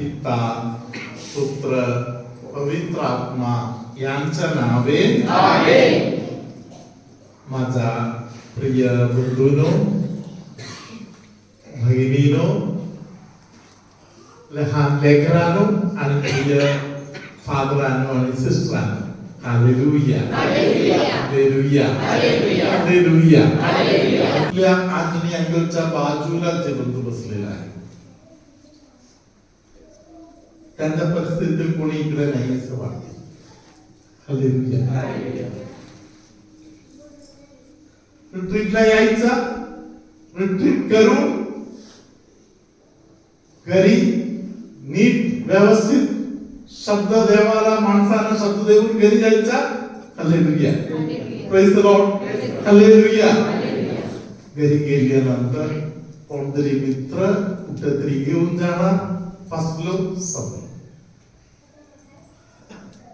पिता पुत्र पवित्र आत्मा यांच्या नावे माझा प्रिय बंधूनो भगिनीनो लहान लेकरानो आणि प्रिय फादरानो आणि सिस्टरानो. हालेलुया. हालेलुया. हालेलुया. आपल्या आजनी अँगलच्या बाजूला जे बंधू बसलेला आहे त्यांच्या परिस्थितीत कोणी इकडे नाही असं वाटते. हालेलुया. रिट्रीटला यायचं रिट्रीट करून घरी नीट व्यवस्थित शब्द देवाला माणसाला शब्द देऊन घरी जायचा. हल्लेलुया प्रेस लॉर्ड हल्लेलुया घरी गेल्यानंतर कोणतरी मित्र कुठेतरी घेऊन जाणार. फसलो समोर.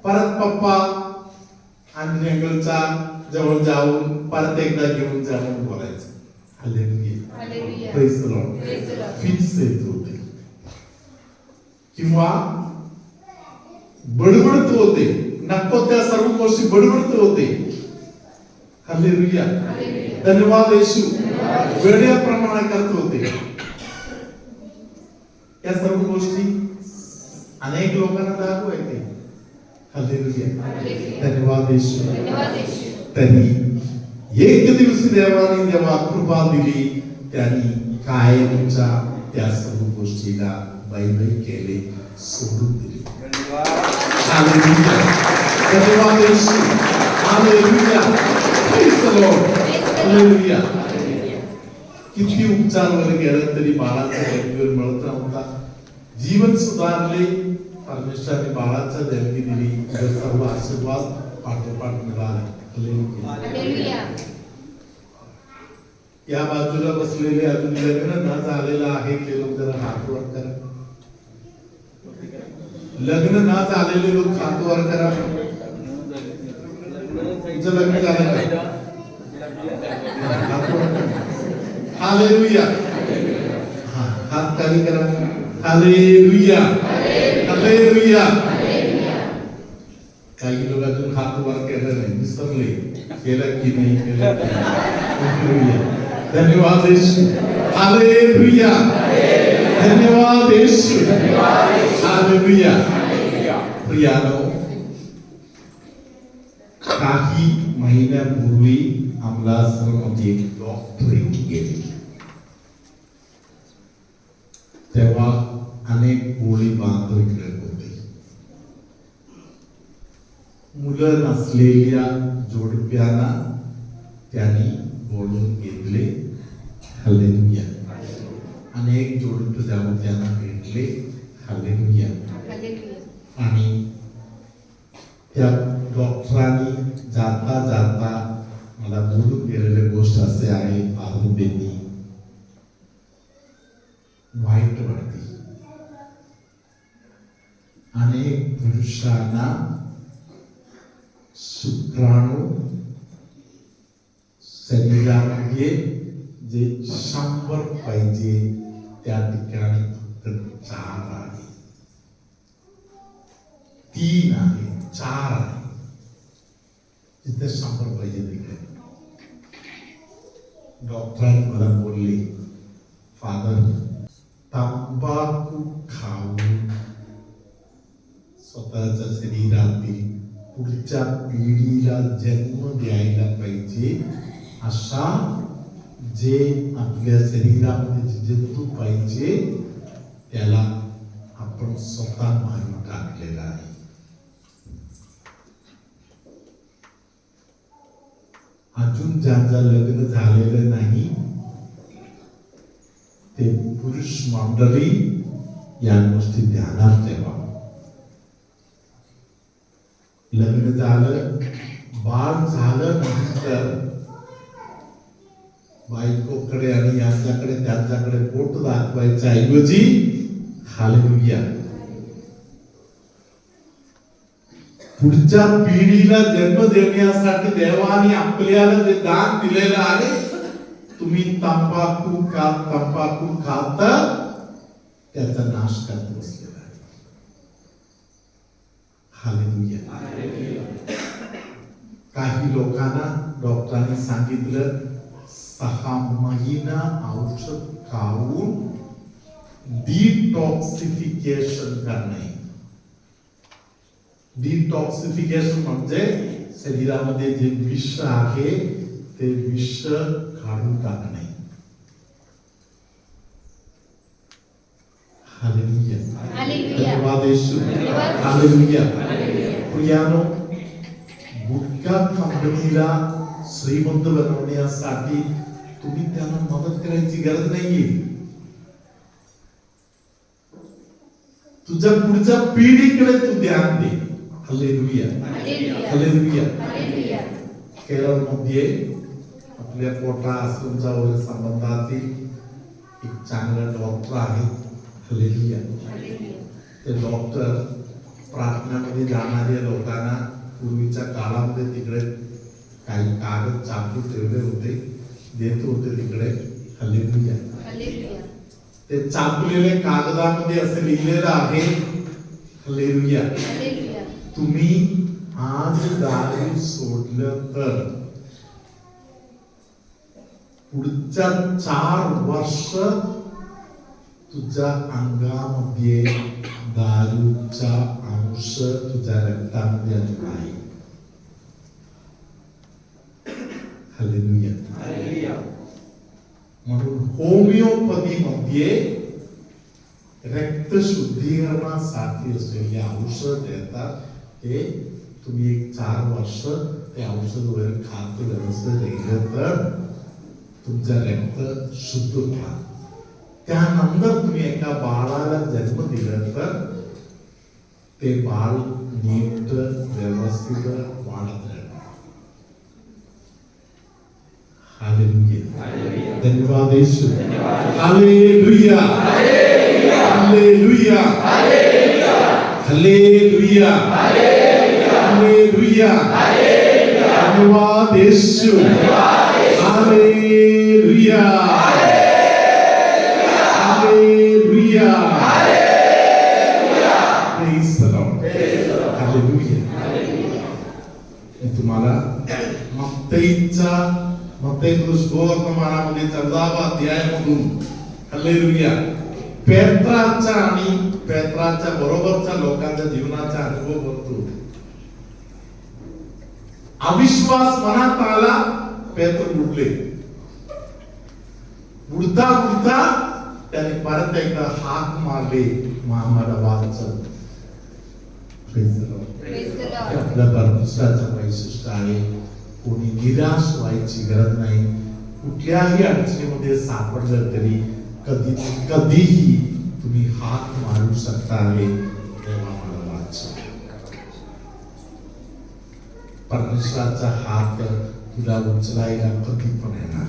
परत पप्पा आणि अंकलचा जवळ जाऊन परत एकदा घेऊन जाऊन बोलायचं. फिक्स येत होते किंवा बडबडत होते. नको त्या सर्व गोष्टी बडबडत होते. हालेलुया धन्यवाद येशू. वेड्याप्रमाणे करत होते. या सर्व गोष्टी अनेक लोकांना हालेलुया धन्यवाद त्यांनी एक दिवशी देवाने जेव्हा कृपा दिली त्यांनी कायमच्या त्या सर्व गोष्टीला बैबै केले सोडून दिले किती उपचार वगैरे केलं तरी बाळाचा मिळत नव्हता जीवन सुधारले परमेश्वराने बाळाचा जन्मी दिली. हे सर्व आशीर्वाद पाठोपाठ मिळाले. या बाजूला बसलेले अजून लग्न न झालेलं आहे ते लोक जरा हात वर करा. लग्न न झालेले लोक हात वर करा. तुमचं लग्न झालं का? हात वर करा. हालेलुया हा, हात खाली करा. हालेलुया हालेलुया काही लोक अजून हात वर केलं नाही विसरले केलं की नाही केलं. धन्यवाद येशू. हालेलुया धन्यवाद येशू. हालेलुया प्रियानो काही महिन्यापूर्वी अमलासमध्ये एक डॉक्टरेट गेली. तेव्हा अनेक गोळी बांधव इकडे होते मुलं नसलेल्या जोडप्यांना त्यांनी बोलून घेतले हालेलुया अनेक जोडप जाऊन त्यांना भेटले हालेलुया आणि त्या डॉक्टरांनी जाता जाता मला बोलून गेलेली गोष्ट असे आहे आरोग्यांनी वाईट वाटते. अनेक पुरुषांना शुक्राणू शरीरामध्ये जे शंभर पाहिजे त्या ठिकाणी फक्त चार आहे तीन आहे चार आहे. तिथे शंभर पाहिजे तिकडे डॉक्टरांनी मला बोलले फादर तंबाखू खाऊन स्वतःच्या शरीरातील पुढच्या पिढीला जन्म द्यायला पाहिजे अशा जे आपल्या शरीरामध्ये जे जंतू पाहिजे त्याला आपण स्वतः मारून टाकलेला आहे. अजून ज्यांचा लग्न झालेलं नाही ते पुरुष मंडळी या गोष्टी ध्यानात ठेवा. लग्न झालं बाळ झालं नंतर बायकोकडे आणि यांच्याकडे त्यांच्याकडे पोट दाखवायच्या ऐवजी हालेलुया पुढच्या पिढीला जन्म देण्यासाठी देवाने आपल्याला जे दान दिलेलं आहे तुम्ही तंबाखू का तंबाखू खात त्याचा नाश करत बसले. हालेलुया काही लोकांना डॉक्टरांनी सांगितलं सहा महिना औषध खाऊन डिटॉक्सिफिकेशन करणे डिटॉक्सिफिकेशन म्हणजे शरीरामध्ये जे विष आहे ते विष काढून टाकणे प्रियानो गुटखा कंपनीला श्रीमंत बनवण्यासाठी तुम्ही त्यांना मदत करायची गरज नाहीये तुझ्या पुढच्या पिढीकडे तू ध्यान दे हालेलुया हालेलुया. केरळमध्ये आपल्या पोटा आश्रमच्या वगैरे संबंधातील एक चांगला डॉक्टर आहे हालेलुया. ते डॉक्टर प्रार्थनामध्ये जाणाऱ्या लोकांना पूर्वीच्या काळामध्ये तिकडे काही कागद चाकू ठेवले होते देत होते तिकडे हालेलुया. ते चाकलेले कागदामध्ये असं लिहिलेलं आहे हालेलुया हालेलुया. तुम्ही आज दारू सोडलं तर पुढच्या चार वर्ष तुझ्या अंगामध्ये दारूचा अंश तुझ्या रक्तामध्ये हालेलुया म्हणून होमिओपॅथी मध्ये रक्त शुद्धीकरणासाठी असलेले औषध देतात. ते तुम्ही एक चार वर्ष ते औषध वगैरे खात व्यवस्थित राहिलं तर तुमचं रक्त शुद्ध होणार. त्यानंतर तुम्ही एका बाळाला जन्म दिला तर ते बाळ नीट व्यवस्थित वाढत राहणार हालेलुया धन्यवाद Yeshu hallelujah hallelujah hallelujah hallelujah धन्यवाद येशू हालेलुया हालेलुया मत्तई सुवर्तमानामध्ये चौदावा अध्यायामधून हल्लेलुया पेत्राच्या आणि पेत्राच्या बरोबरच्या लोकांच्या जीवनाचा अनुभव करतो अविश्वास मनात आला पेत्र बुडले बुडता बुडता त्याने परत एकदा हाक मारले महामारा वाचन Praise the Lord. Praise the Lord. आपल्या परमेश्वराचं वैशिष्ट्य आहे कोणी निराश व्हायची गरज नाही. कुठल्याही अडचणीमध्ये सापडलं तरी कधी कधीही तुम्ही हात मारू शकता वाचा परमेश्वराचा हात तुला उचलायला कधी पण येणार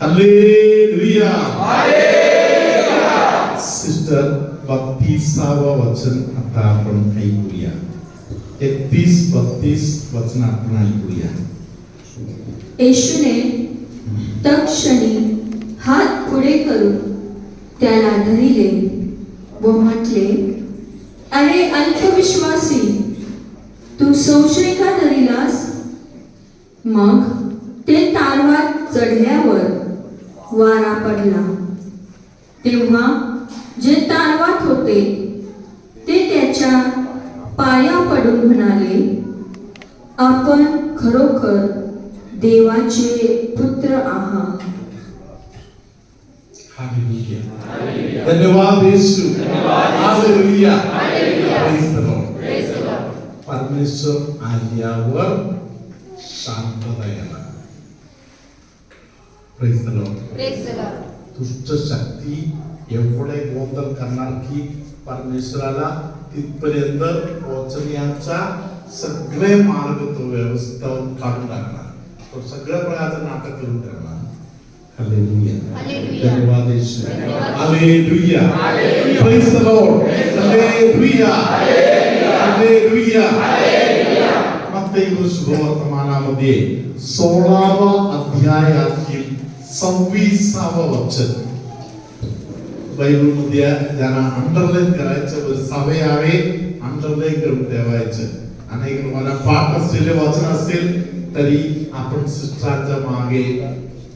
हालेलुया! सिस्टर बत्तीसावं वचन आता आपण ऐकूया. एकतीस बत्तीस वचन आपण ऐकूया. येशूने तक्षणी हात पुढे करून त्याला धरिले व म्हटले अरे अल्पविश्वासी तू संशय का धरिलास? मग ते तारवात चढल्यावर वारा पडला. तेव्हा जे तारवात होते ते त्याच्या पाया पडून म्हणाले आपण खरोखर देवाचे पुत्र आहात हालेलुया धन्यवाद येशू हालेलुया the Lord. परमेश्वर आल्यावर शांतता येणार the Lord. दुष्ट शक्ती एवढे गोंधळ करणार की परमेश्वराला तिथपर्यंत पोहोचण्याचा सगळे मार्ग तो व्यवस्था काढून टाकणार. तो सगळ्या प्रकारचं नाटक करून हालेलुया. धन्यवाद येशू धन्यवाद. हालेलुया. हालेलुया. मत्तेय शुभवर्तमानामध्ये सोळावा अध्यायातील सव्वीसावं वचन बायबलमध्ये ज्यांना अंडरलाईन करायचं सवय आहे अंडरलाईन करून ठेवायचं अनेक तुम्हाला पाठ असलेले वचन असेल तरी आपण सिस्टरांच्या मागे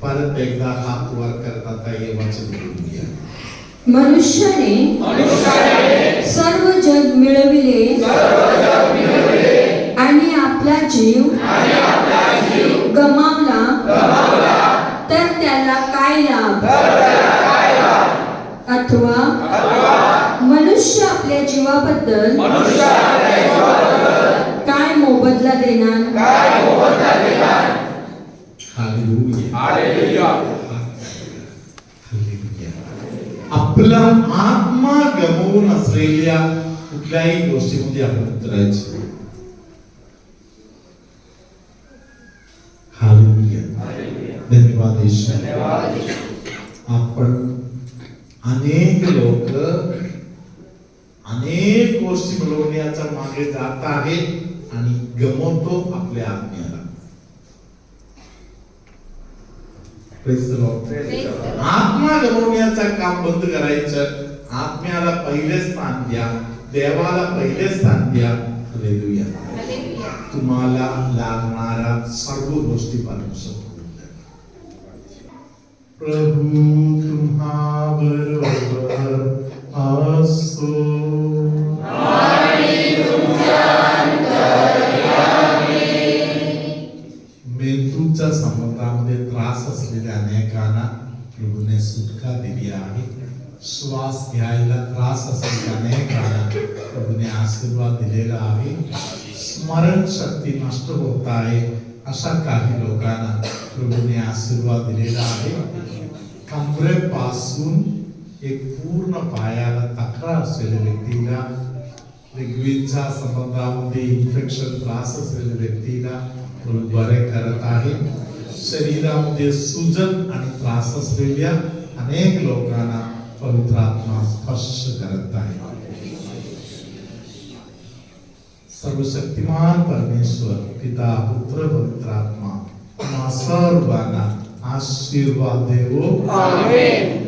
परत एकदा हात वर करतात हे वचन बोलूया. मनुष्याने सर्व जग मिळविले आणि आपला जीव गमावला तर त्याला काय लाभ अथवा मनुष्य आपल्या जीवाबद्दल काय मोबदला देणार? हालेलुया. हालेलुया. आपला आत्मा गमवून असलेल्या कुठल्याही गोष्टीमध्ये आपण उतरायचं हालेलुया. धन्यवाद ईश्वर. आपण अनेक लोक अनेक गोष्टी मिळवण्याच्या मागे जात आहेत. आणि गमवतो आपल्या आत्म्याला. आत्मा गमवण्याचं काम बंद करायचं आत्म्याला पहिले स्थान द्या देवाला पहिले स्थान द्या हालेलुया. हालेलुया. तुम्हाला लागणाऱ्या सर्व गोष्टी परमेश्वर. प्रभू तुम्हा स्मरण शक्ती नष्ट होत आहे अशा काही लोकांना प्रभूने आशीर्वाद दिलेला आहे. कमरेपासून एक पूर्ण पायाला तक्रार असलेल्या व्यक्तीला लिक्विडच्या संबंधामध्ये इन्फेक्शन त्रास असलेल्या व्यक्तीला प्रभू बरे करत आहे. शरीरामध्ये सुजन आणि त्रास असलेल्या अनेक लोकांना पवित्र आत्मा स्पर्श करत आहे सर्वशक्तिमान परमेश्वर पिता पुत्र पवित्र आत्मा तुम्हा सर्वांना आशीर्वाद देवो Amen.